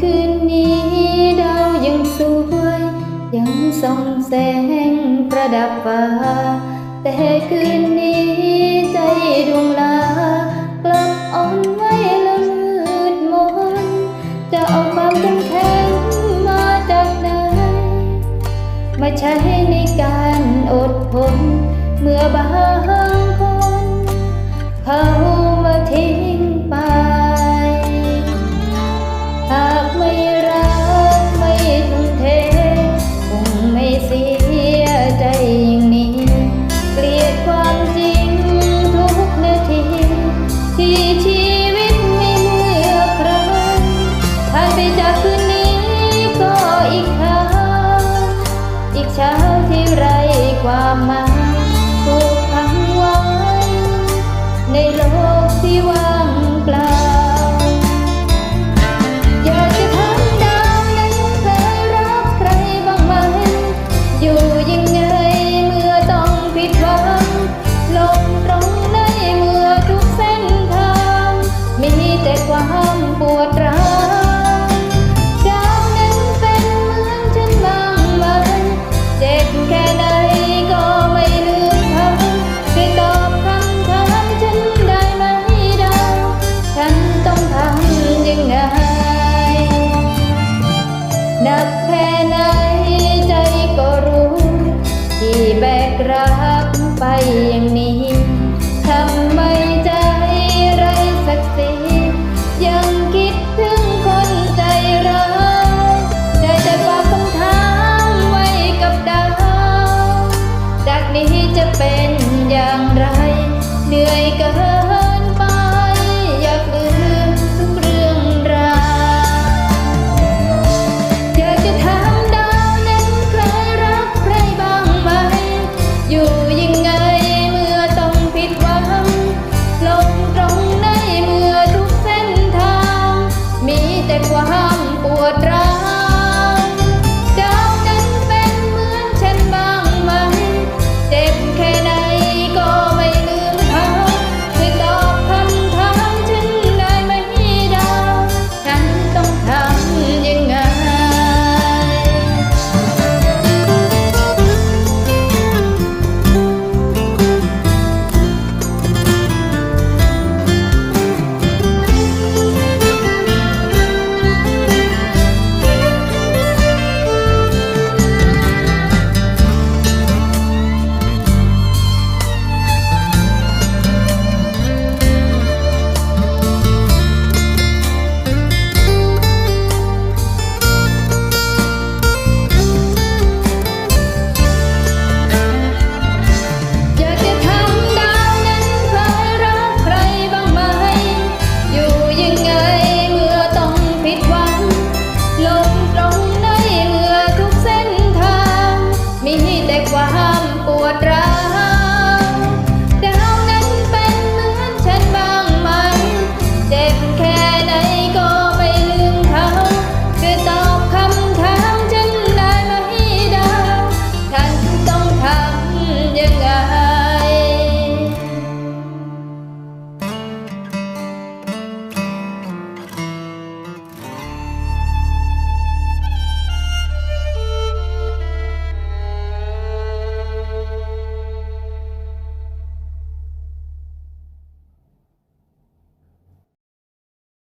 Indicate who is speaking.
Speaker 1: คืนนี้ดาวยังสวย ยังส่องแสงประดับฟ้า แต่คืนนี้ใจดวงลากลับอ่อนไหวละมืดมน จะเอาความเข้มแข็งมาจากไหน มาใช้ในการอดทนเมื่อบา เช้าที่ไรความหมายถูกขังไว้ ในโลกที่ว่างเปล่าอยากจะถามดาวนั้นเคยรักใครบ้างไหม อยู่ยังไงเมื่อต้องผิดหวังลงตรงไหนเมื่อทุกเส้นทาง มีแต่ความปวดร้าว แบกรับไปอย่างนี้ รง